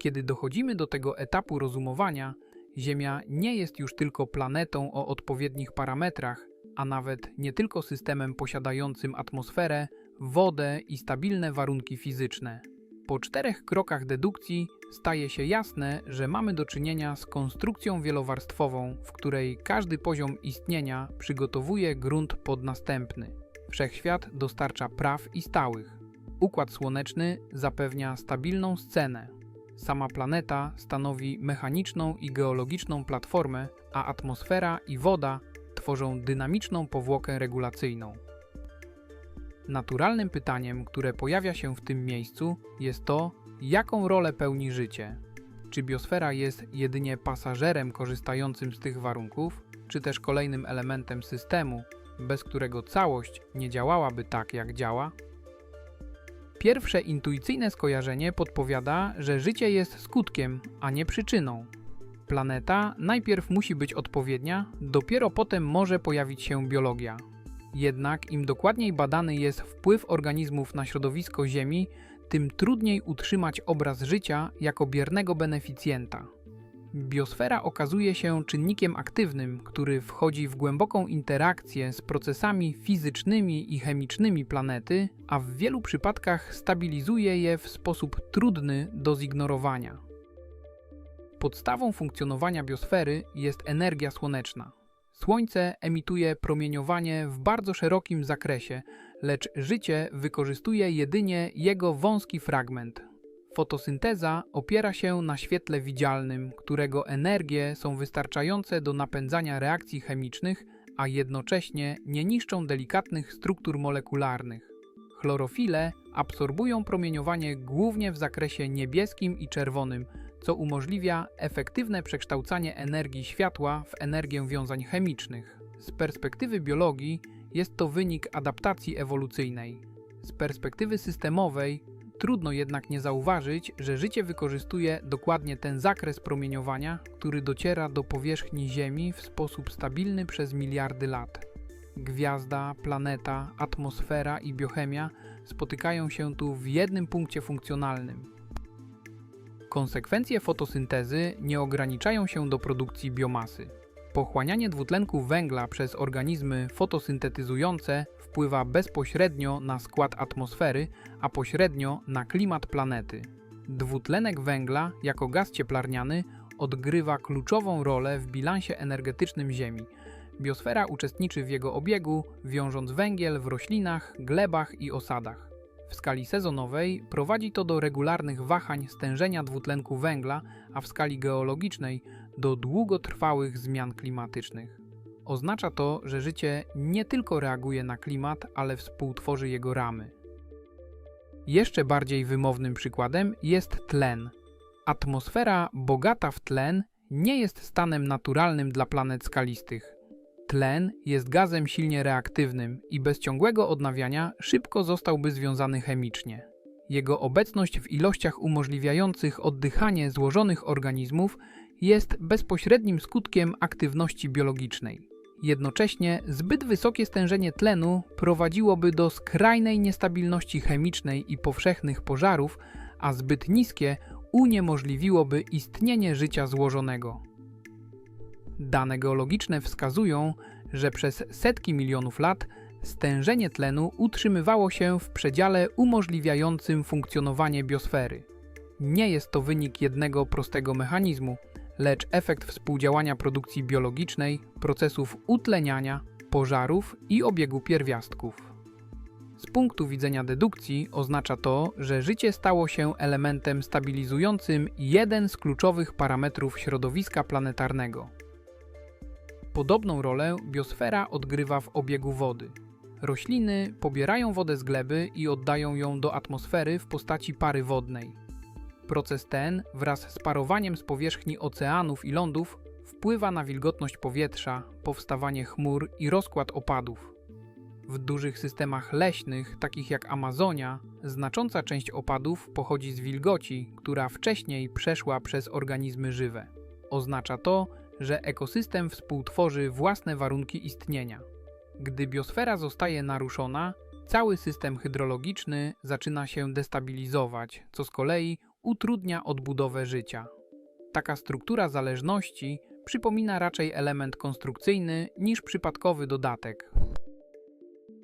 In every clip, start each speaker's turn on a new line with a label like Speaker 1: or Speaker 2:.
Speaker 1: Kiedy dochodzimy do tego etapu rozumowania, Ziemia nie jest już tylko planetą o odpowiednich parametrach, a nawet nie tylko systemem posiadającym atmosferę, wodę i stabilne warunki fizyczne. Po czterech krokach dedukcji staje się jasne, że mamy do czynienia z konstrukcją wielowarstwową, w której każdy poziom istnienia przygotowuje grunt pod następny. Wszechświat dostarcza praw i stałych. Układ słoneczny zapewnia stabilną scenę. Sama planeta stanowi mechaniczną i geologiczną platformę, a atmosfera i woda tworzą dynamiczną powłokę regulacyjną. Naturalnym pytaniem, które pojawia się w tym miejscu, jest to, jaką rolę pełni życie. Czy biosfera jest jedynie pasażerem korzystającym z tych warunków, czy też kolejnym elementem systemu, bez którego całość nie działałaby tak, jak działa? Pierwsze intuicyjne skojarzenie podpowiada, że życie jest skutkiem, a nie przyczyną. Planeta najpierw musi być odpowiednia, dopiero potem może pojawić się biologia. Jednak im dokładniej badany jest wpływ organizmów na środowisko Ziemi, tym trudniej utrzymać obraz życia jako biernego beneficjenta. Biosfera okazuje się czynnikiem aktywnym, który wchodzi w głęboką interakcję z procesami fizycznymi i chemicznymi planety, a w wielu przypadkach stabilizuje je w sposób trudny do zignorowania. Podstawą funkcjonowania biosfery jest energia słoneczna. Słońce emituje promieniowanie w bardzo szerokim zakresie, lecz życie wykorzystuje jedynie jego wąski fragment. Fotosynteza opiera się na świetle widzialnym, którego energie są wystarczające do napędzania reakcji chemicznych, a jednocześnie nie niszczą delikatnych struktur molekularnych. Chlorofile absorbują promieniowanie głównie w zakresie niebieskim i czerwonym, co umożliwia efektywne przekształcanie energii światła w energię wiązań chemicznych. Z perspektywy biologii jest to wynik adaptacji ewolucyjnej. Z perspektywy systemowej trudno jednak nie zauważyć, że życie wykorzystuje dokładnie ten zakres promieniowania, który dociera do powierzchni Ziemi w sposób stabilny przez miliardy lat. Gwiazda, planeta, atmosfera i biochemia spotykają się tu w jednym punkcie funkcjonalnym Konsekwencje fotosyntezy nie ograniczają się do produkcji biomasy. Pochłanianie dwutlenku węgla przez organizmy fotosyntetyzujące wpływa bezpośrednio na skład atmosfery, a pośrednio na klimat planety. Dwutlenek węgla jako gaz cieplarniany odgrywa kluczową rolę w bilansie energetycznym Ziemi. Biosfera uczestniczy w jego obiegu, wiążąc węgiel w roślinach, glebach i osadach. W skali sezonowej prowadzi to do regularnych wahań stężenia dwutlenku węgla, a w skali geologicznej do długotrwałych zmian klimatycznych. Oznacza to, że życie nie tylko reaguje na klimat, ale współtworzy jego ramy. Jeszcze bardziej wymownym przykładem jest tlen. Atmosfera bogata w tlen nie jest stanem naturalnym dla planet skalistych. Tlen jest gazem silnie reaktywnym i bez ciągłego odnawiania szybko zostałby związany chemicznie. Jego obecność w ilościach umożliwiających oddychanie złożonych organizmów jest bezpośrednim skutkiem aktywności biologicznej. Jednocześnie zbyt wysokie stężenie tlenu prowadziłoby do skrajnej niestabilności chemicznej i powszechnych pożarów, a zbyt niskie uniemożliwiłoby istnienie życia złożonego. Dane geologiczne wskazują, że przez setki milionów lat stężenie tlenu utrzymywało się w przedziale umożliwiającym funkcjonowanie biosfery. Nie jest to wynik jednego prostego mechanizmu, lecz efekt współdziałania produkcji biologicznej, procesów utleniania, pożarów i obiegu pierwiastków. Z punktu widzenia dedukcji oznacza to, że życie stało się elementem stabilizującym jeden z kluczowych parametrów środowiska planetarnego. Podobną rolę biosfera odgrywa w obiegu wody. Rośliny pobierają wodę z gleby i oddają ją do atmosfery w postaci pary wodnej. Proces ten, wraz z parowaniem z powierzchni oceanów i lądów, wpływa na wilgotność powietrza, powstawanie chmur i rozkład opadów. W dużych systemach leśnych, takich jak Amazonia, znacząca część opadów pochodzi z wilgoci, która wcześniej przeszła przez organizmy żywe. Oznacza to, że ekosystem współtworzy własne warunki istnienia. Gdy biosfera zostaje naruszona, cały system hydrologiczny zaczyna się destabilizować, co z kolei utrudnia odbudowę życia. Taka struktura zależności przypomina raczej element konstrukcyjny niż przypadkowy dodatek.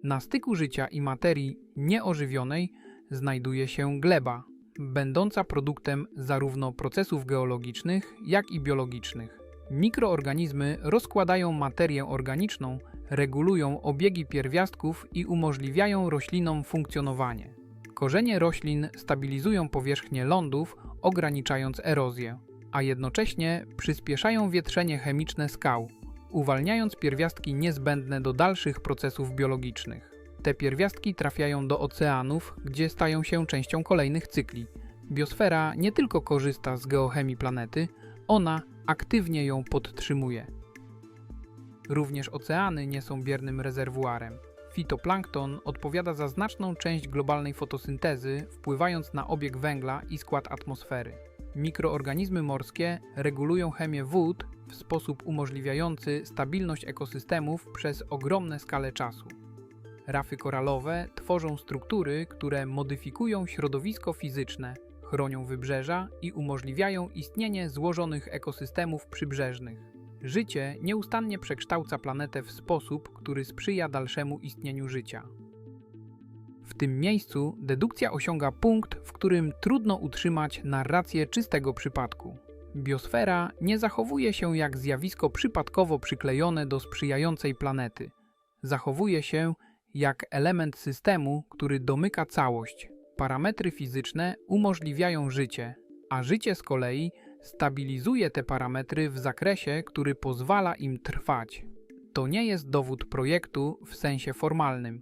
Speaker 1: Na styku życia i materii nieożywionej znajduje się gleba, będąca produktem zarówno procesów geologicznych, jak i biologicznych. Mikroorganizmy rozkładają materię organiczną, regulują obiegi pierwiastków i umożliwiają roślinom funkcjonowanie. Korzenie roślin stabilizują powierzchnię lądów, ograniczając erozję, a jednocześnie przyspieszają wietrzenie chemiczne skał, uwalniając pierwiastki niezbędne do dalszych procesów biologicznych. Te pierwiastki trafiają do oceanów, gdzie stają się częścią kolejnych cykli. Biosfera nie tylko korzysta z geochemii planety, ona aktywnie ją podtrzymuje. Również oceany nie są biernym rezerwuarem. Fitoplankton odpowiada za znaczną część globalnej fotosyntezy, wpływając na obieg węgla i skład atmosfery. Mikroorganizmy morskie regulują chemię wód w sposób umożliwiający stabilność ekosystemów przez ogromne skale czasu. Rafy koralowe tworzą struktury, które modyfikują środowisko fizyczne, chronią wybrzeża i umożliwiają istnienie złożonych ekosystemów przybrzeżnych. Życie nieustannie przekształca planetę w sposób, który sprzyja dalszemu istnieniu życia. W tym miejscu dedukcja osiąga punkt, w którym trudno utrzymać narrację czystego przypadku. Biosfera nie zachowuje się jak zjawisko przypadkowo przyklejone do sprzyjającej planety. Zachowuje się jak element systemu, który domyka całość. Parametry fizyczne umożliwiają życie, a życie z kolei stabilizuje te parametry w zakresie, który pozwala im trwać. To nie jest dowód projektu w sensie formalnym.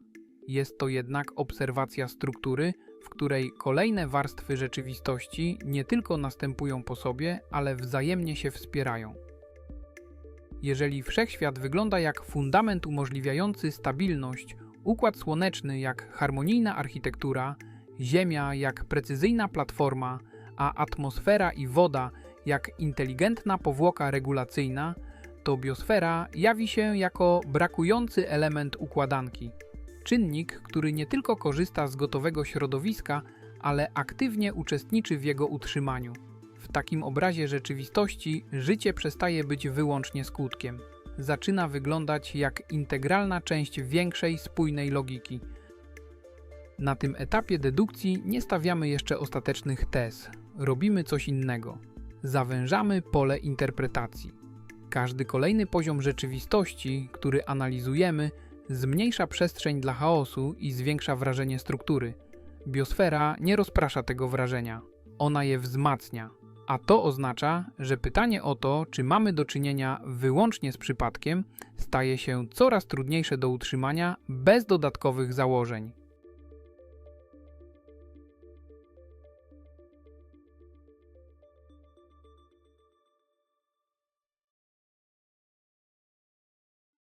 Speaker 1: Jest to jednak obserwacja struktury, w której kolejne warstwy rzeczywistości nie tylko następują po sobie, ale wzajemnie się wspierają. Jeżeli wszechświat wygląda jak fundament umożliwiający stabilność, układ słoneczny jak harmonijna architektura, Ziemia jak precyzyjna platforma, a atmosfera i woda jak inteligentna powłoka regulacyjna, to biosfera jawi się jako brakujący element układanki. Czynnik, który nie tylko korzysta z gotowego środowiska, ale aktywnie uczestniczy w jego utrzymaniu. W takim obrazie rzeczywistości życie przestaje być wyłącznie skutkiem. Zaczyna wyglądać jak integralna część większej, spójnej logiki. Na tym etapie dedukcji nie stawiamy jeszcze ostatecznych tez. Robimy coś innego. Zawężamy pole interpretacji. Każdy kolejny poziom rzeczywistości, który analizujemy, zmniejsza przestrzeń dla chaosu i zwiększa wrażenie struktury. Biosfera nie rozprasza tego wrażenia, ona je wzmacnia. A to oznacza, że pytanie o to, czy mamy do czynienia wyłącznie z przypadkiem, staje się coraz trudniejsze do utrzymania bez dodatkowych założeń.